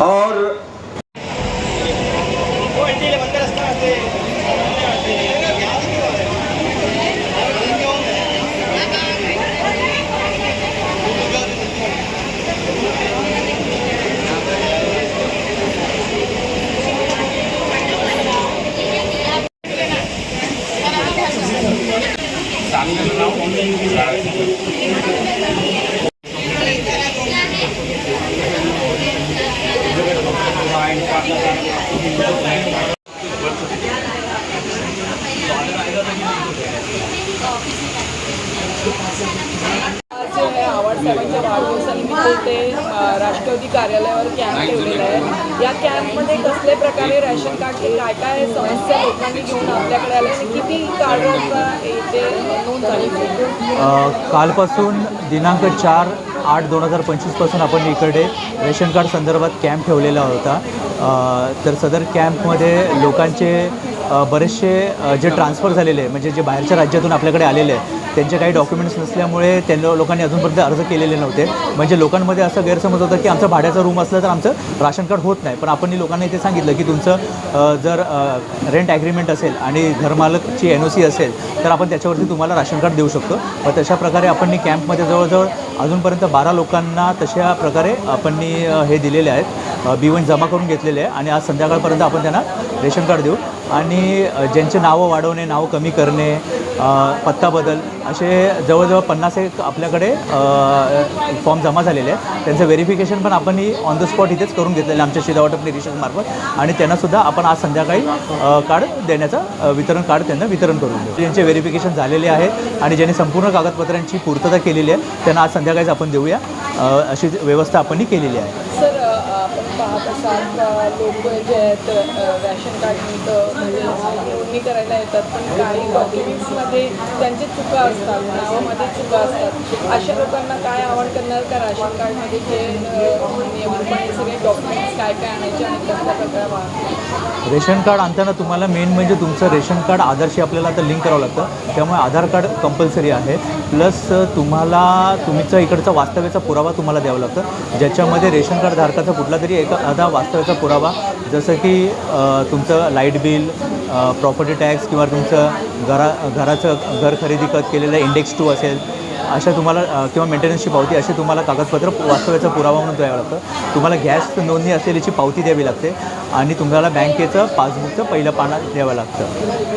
और आज वाढदिवसानिमित्त ते राष्ट्रवादी कार्यालयावर कॅम्प ठेवलेला आहे. या कॅम्पमध्ये कसले प्रकारे रॅशन कार्डची काय काय समस्या लोकांनी घेऊन आपल्याकडे आल्या आणि किती कार्डांचा इथे नोंद झाली? कालपासून दिनांक चार आठ दोन हजार पंचवीसपासून आपण इकडे रेशन कार्ड संदर्भात कॅम्प ठेवलेला होता. तर सदर कॅम्पमध्ये लोकांचे बरेचसे जे ट्रान्सफर झालेले आहे म्हणजे जे बाहेरच्या राज्यातून आपल्याकडे आलेले आहे त्यांचे काही डॉक्युमेंट्स नसल्यामुळे त्यांना लोकांनी अजूनपर्यंत अर्ज केलेले नव्हते. म्हणजे लोकांमध्ये असं गैरसमज होतं की आमचं भाड्याचा रूम असलं तर आमचं राशन कार्ड होत नाही. पण आपण लोकांना इथे सांगितलं की तुमचं जर रेंट ॲग्रीमेंट असेल आणि घरमालकची एन ओ सी असेल तर आपण त्याच्यावरती तुम्हाला राशन कार्ड देऊ शकतो. व तशा प्रकारे आपण कॅम्पमध्ये जवळजवळ अजूनपर्यंत बारा लोकांना तशा प्रकारे आपण हे दिलेले आहेत. बी वन जमा करून घेतलेले आहे आणि आज संध्याकाळपर्यंत आपण त्यांना रेशन कार्ड देऊ. आणि ज्यांचे नावं वाढवणे नावं कमी करणे पत्ता बदल असे जवळजवळ पन्नास एक आपल्याकडे फॉर्म जमा झालेले आहेत. त्यांचं व्हेरिफिकेशन पण आपण ऑन द स्पॉट इथेच करून घेतलेलं आमच्या शिदावाटप निरीक्षकमार्फत आणि त्यांनासुद्धा आपण आज संध्याकाळी कार्ड देण्याचं वितरण कार्ड त्यांना वितरण करून देऊ. ज्यांचे व्हेरिफिकेशन झालेले आहे आणि ज्यांनी संपूर्ण कागदपत्रांची पूर्तता केलेली आहे त्यांना आज संध्याकाळीच आपण देऊया. अशी व्यवस्था आपण केलेली आहे. सर अ, लोक जे आहेत रॅशन कार्ड निमित्त म्हणजे नोंदणी करायला येतात पण काही डॉक्युमेंट्समध्ये त्यांचे चुका असतात नावामध्ये चुका असतात. अशा लोकांना काय आवड करणार का राशन कार्डमध्ये जे अ, नियमितपणे सगळे डॉक्युमेंट्स काय काय आणायचे आणि कसल्या प्रकारे रेशन कार्ड आणताना तुम्हाला मेन म्हणजे तुमचं रेशन कार्ड आधारशी आपल्याला आता लिंक करावं लागतं. त्यामुळे आधार कार्ड कंपल्सरी आहे. प्लस तुम्हाला तुमचा इकडचा वास्तव्याचा पुरावा तुम्हाला द्यावा लागतं. ज्याच्यामध्ये रेशन कार्ड धारकाचा कुठला तरी साधा वास्तव्याचा पुरावा जसं की तुमचं लाइट बिल प्रॉपर्टी टॅक्स किंवा तुमचं घरा घराचं घर खरेदी खत केलेलं इंडेक्स टू असेल अशा तुम्हाला किंवा मेंटेनन्सची पावती अशी तुम्हाला कागदपत्र वास्तव्याचा पुरावा म्हणून द्यावं लागतं. तुम्हाला गॅस नोंदणी असलेलीची पावती द्यावी लागते आणि तुम्हाला बँकेचं पासबुकचं पहिलं पाना द्यावं लागतं.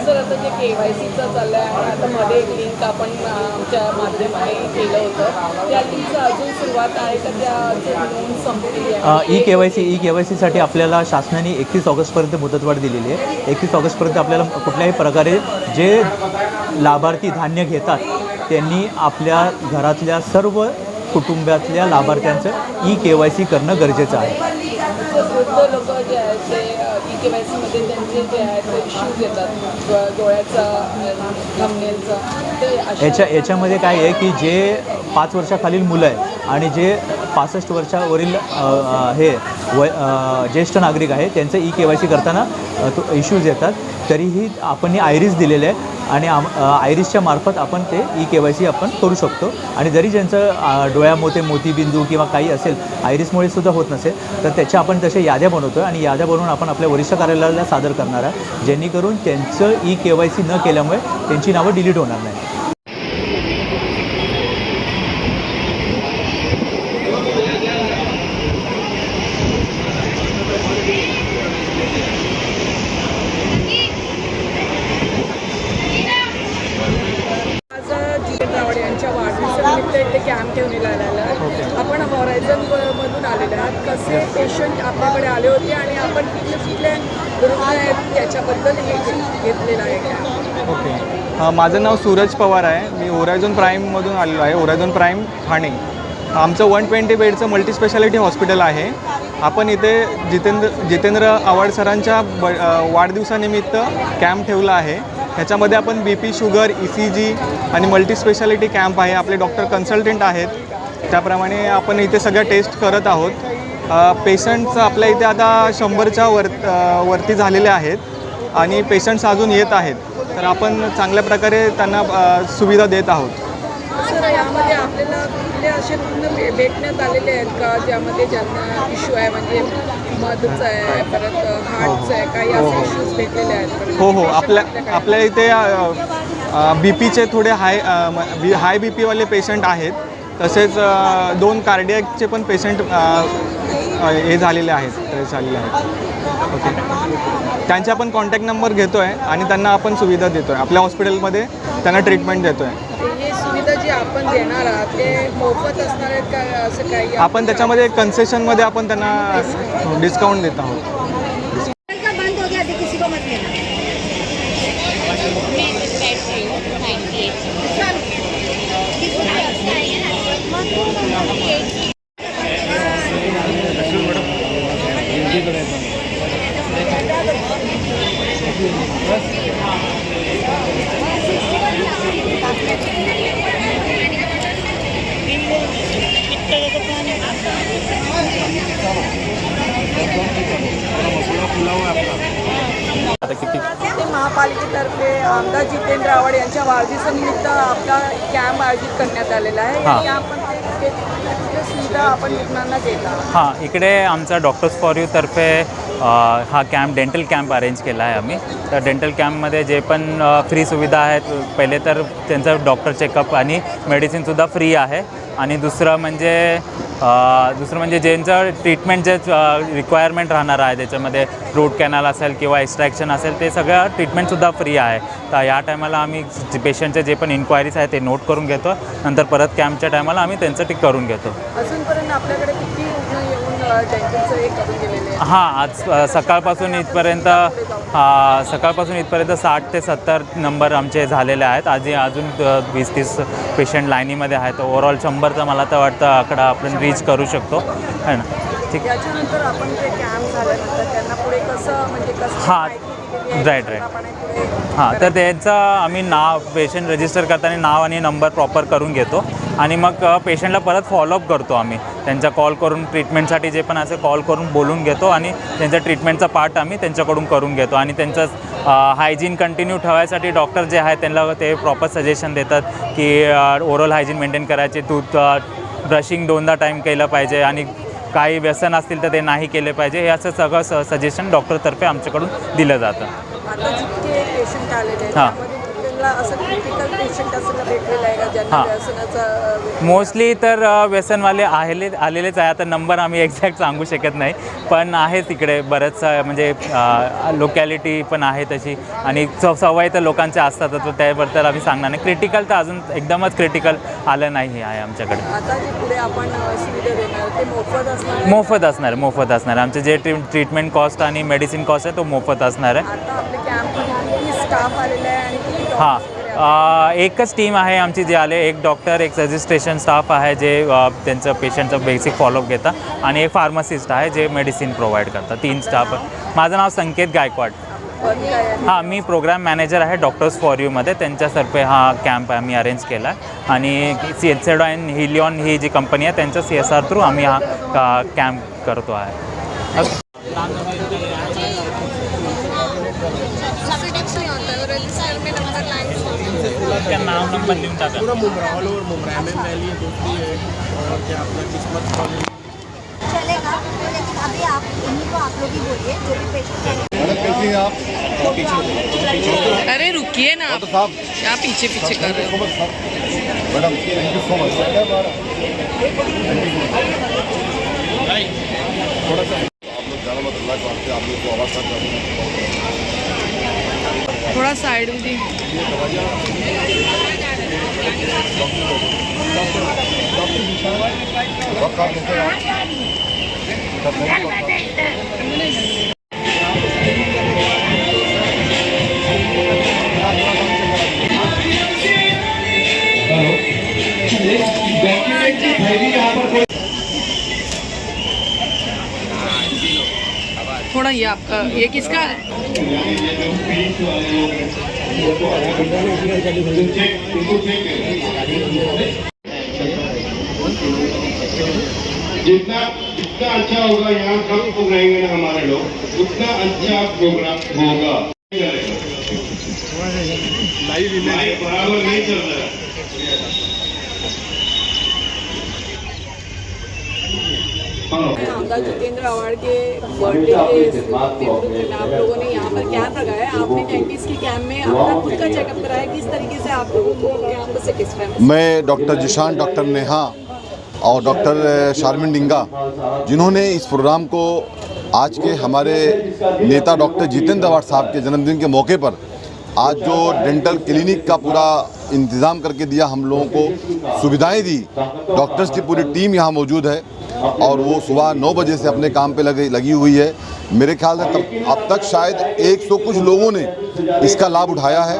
सर आता जे के वाय सीचं चाललं आहे आणि आता मध्ये एक लिंक आपण आमच्या माध्यमाने केलं होतं. त्या लिंकचं अजून सुरुवात आहे का? संपली आहे E K Y C E K Y सीसाठी आपल्याला शासनाने एकतीस ऑगस्टपर्यंत मुदतवाढ दिलेली आहे. एकतीस ऑगस्टपर्यंत आपल्याला कुठल्याही प्रकारे जे लाभार्थी धान्य घेतात त्यांनी आपल्या घरातल्या सर्व कुटुंबातल्या लाभार्थ्यांचं ई के वाय सी करणं गरजेचं आहे. लोक जे आहेत ते ई के वाय सीमध्ये त्यांचे जे आहेत ते इश्यूज येतात डोळ्याचा थंबनेलचा याच्या याच्यामध्ये काय आहे की जे पाच वर्षाखालील मुलं आहे आणि जे पासष्ट वर्षावरील हे वय ज्येष्ठ नागरिक आहे त्यांचं ई के वाय सी करताना तो इश्यूज येतात. तरीही आपण हे दिलेले आहे आणि आम आयरिसच्या मार्फत आपण ते ई के वाय सी आपण करू शकतो. आणि जरी ज्यांचं डोळ्यामोते मोतीबिंदू किंवा काही असेल आयरिसमुळे सुद्धा होत नसेल तर त्याच्या आपण तशा याद्या बनवतो आणि याद्या बनवून आपण आपल्या वरिष्ठ कार्यालयाला सादर करणार आहे जेणेकरून त्यांचं ई के वाय सी न केल्यामुळे त्यांची नावं डिलीट होणार नाही आज जितेंद्र रावड यांच्या वाढदिवसानिमित्त इथे कॅम्प ठेवलेला आलेला आहे आपण हॉरायझन मधून आलेले आहात कसे पेशंट आपल्याकडे आले होते आणि आपण कुठले कुठले रुग्ण आहेत त्याच्याबद्दल हे घे- घेतलेलं आहे कॅम्प ओके अ, माझं नाव सूरज पवार आहे. मी ओरायझोन प्राईममधून आलेलो आहे. Orizon Prime Thane. आमचं वन ट्वेंटी बेडचं मल्टी स्पेशालिटी हॉस्पिटल आहे. आपण इथे जितेंद्र जितेंद्र आव्हाड सरांच्या ब वाढदिवसानिमित्त कॅम्प ठेवला आहे. ह्याच्यामध्ये आपण B P sugar E C G आणि मल्टी स्पेशालिटी कॅम्प आहे. आपले डॉक्टर कन्सल्टंट आहेत. त्याप्रमाणे आपण इथे सगळ्या टेस्ट करत आहोत. पेशंट्स आपल्या इथे आता शंभरच्या वर वरती झालेले आहेत. आणि पेशंट्स अजून येत आहेत. तर आपण चांगल्या प्रकारे त्यांना सुविधा देत आहोत. सर यामध्ये आपल्याला कुठल्या असे रुग्ण भे- भेटण्यात आलेले आहेत का? ज्यामध्ये ज्यांना इश्यू आहे म्हणजे मधचं आहे परत हार्टचं आहे काही असे इश्यूज भेटलेले आहेत? हो हो. आपल्या आपल्या इथे बी पीचे थोडे हाय बी हाय बी पीवाले पेशंट आहेत. तसेच दोन कार्डियकचे पण पेशंट हे झालेले आहेत ट्रेस झालेले आहेत. ओके. त्यांचा पण कॉन्टॅक्ट नंबर घेतो आहे आणि त्यांना आपण सुविधा देतो आहे आपल्या हॉस्पिटलमध्ये त्यांना ट्रीटमेंट देतो आहे सुविधा जी आपण देणार आहात ते मोफत असणार आहेत का असं काही आपण त्याच्यामध्ये कन्सेशनमध्ये आपण त्यांना डिस्काउंट देत आहोत. आमदार जितेंद्र आव्हाड यांच्या वाढदिवसानिमित्त आपला कॅम्प आयोजित करण्यात आलेला आहे या. कॅम्पमध्ये कुठल्या सुविधा आपण रुग्णांना देता हां इकडे आमचा डॉक्टर्स फॉर यूतर्फे अ, हा कॅम्प डेंटल कॅम्प अरेंज केला आहे आम्ही. तर डेंटल कॅम्पमध्ये जे पण फ्री सुविधा आहेत पहिले तर त्यांचं डॉक्टर चेकअप आणि मेडिसिनसुद्धा फ्री आहे. आणि दुसरं म्हणजे दुसरं म्हणजे ज्यांचं ट्रीटमेंट जे रिक्वायरमेंट राहणार आहे त्याच्यामध्ये रूट कॅनल असेल किंवा एक्स्ट्रॅक्शन असेल ते सगळं ट्रीटमेंटसुद्धा फ्री आहे. तर या टायमाला आम्ही पेशंटचे जे पण इन्क्वायरीज आहेत ते नोट करून घेतो. नंतर परत कॅम्पच्या टायमाला आम्ही त्यांचं टिक करून घेतो. अजूनपर्यंत आपल्याकडे किती रुग्ण येऊन डेंटलचं हे आज सकाळपासून इथपर्यंत सकाळपासून इथपर्यंत साठ ते सत्तर नंबर आमचे झालेले आहेत. आधी अजून वीस तीस पेशंट लाईनीमध्ये आहेत. ओव्हरऑल शंभरचा मला तर वाटतं आकडा आपण रीच करू शकतो. है ना? ठीक. हां. आपण पुढे हां तर त्यांचं आम्ही नाव पेशंट रजिस्टर करताना नाव आणि नंबर प्रॉपर करून घेतो. आणि मग पेशंटला परत फॉलोअप करतो आम्ही. त्यांचा कॉल करून ट्रीटमेंटसाठी जे पण असे कॉल करून बोलून घेतो आणि त्यांच्या ट्रीटमेंटचा पार्ट आम्ही त्यांच्याकडून करून घेतो. आणि त्यांचं हायजीन कंटिन्यू ठेवायसाठी डॉक्टर जे आहेत त्यांना ते प्रॉपर सजेशन देतात की ओरल हायजीन मेंटेन करायचे. टूथ ब्रशिंग दोनदा टाईम केलं पाहिजे आणि काही व्यसन असतील तर ते नाही केले पाहिजे. हे असं सगळं स सजेशन डॉक्टरतर्फे आमच्याकडून दिलं जातं. हां. त्यामध्ये जितक्यांना असं क्रिटिकल पेशंट असं भेटलेलं आहे का? ज्यांना हां. व्यसनाचा मोस्टली तर अ, व्यसनवाले आले आलेलेच आहे. आता नंबर आम्ही एक्झॅक्ट सांगू शकत नाही. पण आहे तिकडे बरंच अ, म्हणजे लोकॅलिटी पण आहे तशी. आणि स सवय तर लोकांचे असतातच. तर त्याबद्दल आम्ही सांगणार नाही. क्रिटिकल तर अजून एकदमच क्रिटिकल आलं नाही आहे आमच्याकडे. आता जे पुढे आपण अ, सुविधा देणार ते मोफत असणार आहे? मोफत असणार मोफत आमचे जे ट्री ट्रीटमेंट कॉस्ट आणि मेडिसिन कॉस्ट आहे तो मोफत असणार आहे. आता स्टाफ आलेला आहे आणि किती हां? अ, एकच टीम आहे आमची जे आले. एक डॉक्टर एक रजिस्ट्रेशन स्टाफ आहे जे अ, त्यांचं पेशंटचं बेसिक फॉलोअप घेतात आणि एक फार्मासिस्ट आहे जे मेडिसिन प्रोव्हाइड करतात तीन स्टाफ माझं नाव संकेत गायकवाड. आणि काय आहे? हां मी प्रोग्राम मॅनेजर आहे डॉक्टर्स फॉर यूमध्ये त्यांच्यातर्फे हा कॅम्प आम्ही अरेंज केला आहे आणि सी एच अँड हिलिऑन ही जी कंपनी आहे त्यांच्या सी एस आर थ्रू आम्ही हा कॅम्प करतो आहे. पूरा Mumbra all over Mumbra M M valley दूसरी है और क्या अपना किस्मत कॉलेज चलेगा लेकिन अभी आप इन्हीं को आप लोग ही बोलिए जो भी पेशेंट है मैडम आप अरे रुकिए ना। आप साहब क्या पीछे पीछे कर रहे हो। Madam thank you so much थोड़ा सा आप लोग ज़्यादा मत अल्लाह को आप लोग को आवाज़ कर थोड़ा साइड में दी ডক্টর ডক্টর थोड़ा ये आपका ये किसका है? जितना जितना अच्छा होगा यहाँ सब लोग रहेंगे ना हमारे लोग। उतना अच्छा प्रोग्राम होगा। लाइव बराबर नहीं चल रहा। है मैं डॉक्टर जिशान, डॉक्टर नेहा और डॉक्टर शारमिन डिंगा, जिन्होंने इस प्रोग्राम को आज के हमारे नेता डॉक्टर जितेंद्र अवार्ड साहब के जन्मदिन के मौके पर आज जो डेंटल क्लिनिक का पूरा इंतज़ाम करके दिया हम लोगों को, सुविधाएँ दी। डॉक्टर्स की पूरी टीम यहाँ मौजूद है। और वो सुबह नौ बजे से अपने काम पे लगे लगी हुई है। मेरे ख्याल से तब अब तक शायद 100 कुछ लोगों ने इसका लाभ उठाया है।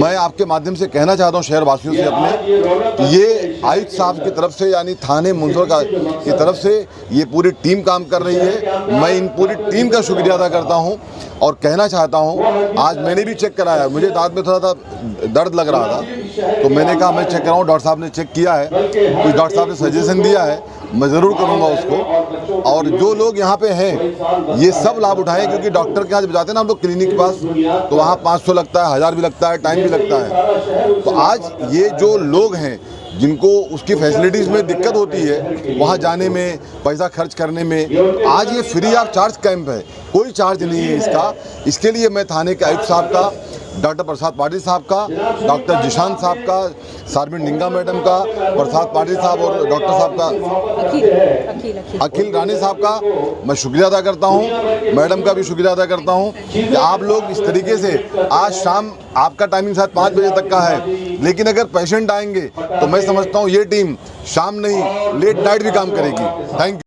मैं आपके माध्यम से कहना चाहता हूँ शहर वासियों से अपने, ये आयुक्त साहब की तरफ़ से, यानी थाने मुंसर का की तरफ़ से ये पूरी टीम काम कर रही है। मैं इन पूरी टीम का शुक्रिया अदा करता हूँ और कहना चाहता हूँ, आज मैंने भी चेक कराया। मुझे दांत में थोड़ा सा दर्द लग रहा था तो मैंने कहा, मैं चेक कराऊँ। डॉक्टर साहब ने चेक किया है। कुछ डॉक्टर साहब ने सजेशन दिया है मैं ज़रूर करूँगा उसको। और जो लोग यहाँ पे हैं, ये सब लाभ उठाएँ, क्योंकि डॉक्टर के यहाँ जब जाते हैं ना हम लोग क्लिनिक के पास तो वहाँ 500 लगता है, हज़ार भी लगता है, टाइम भी लगता है। तो आज ये जो लोग हैं, जिनको उसकी फैसिलिटीज़ में दिक्कत होती है, वहाँ जाने में, पैसा खर्च करने में, आज ये फ्री ऑफ़ चार्ज कैंप है। कोई चार्ज नहीं है इसका। इसके लिए मैं थाने के आयुक्त साहब का डॉक्टर प्रसाद पाटिल साहब का डॉक्टर जिशान साहब का सारमिन निंगा मैडम का प्रसाद पाटिल साहब और डॉक्टर साहब का। अखिल रानी साहब का मैं शुक्रिया अदा करता हूँ मैडम का भी शुक्रिया अदा करता हूँ कि आप लोग इस तरीके से आज शाम आपका टाइमिंग शायद पाँच बजे तक का है लेकिन अगर पेशेंट आएँगे तो मैं समझता हूँ ये टीम शाम नहीं लेट नाइट भी काम करेगी। Thank you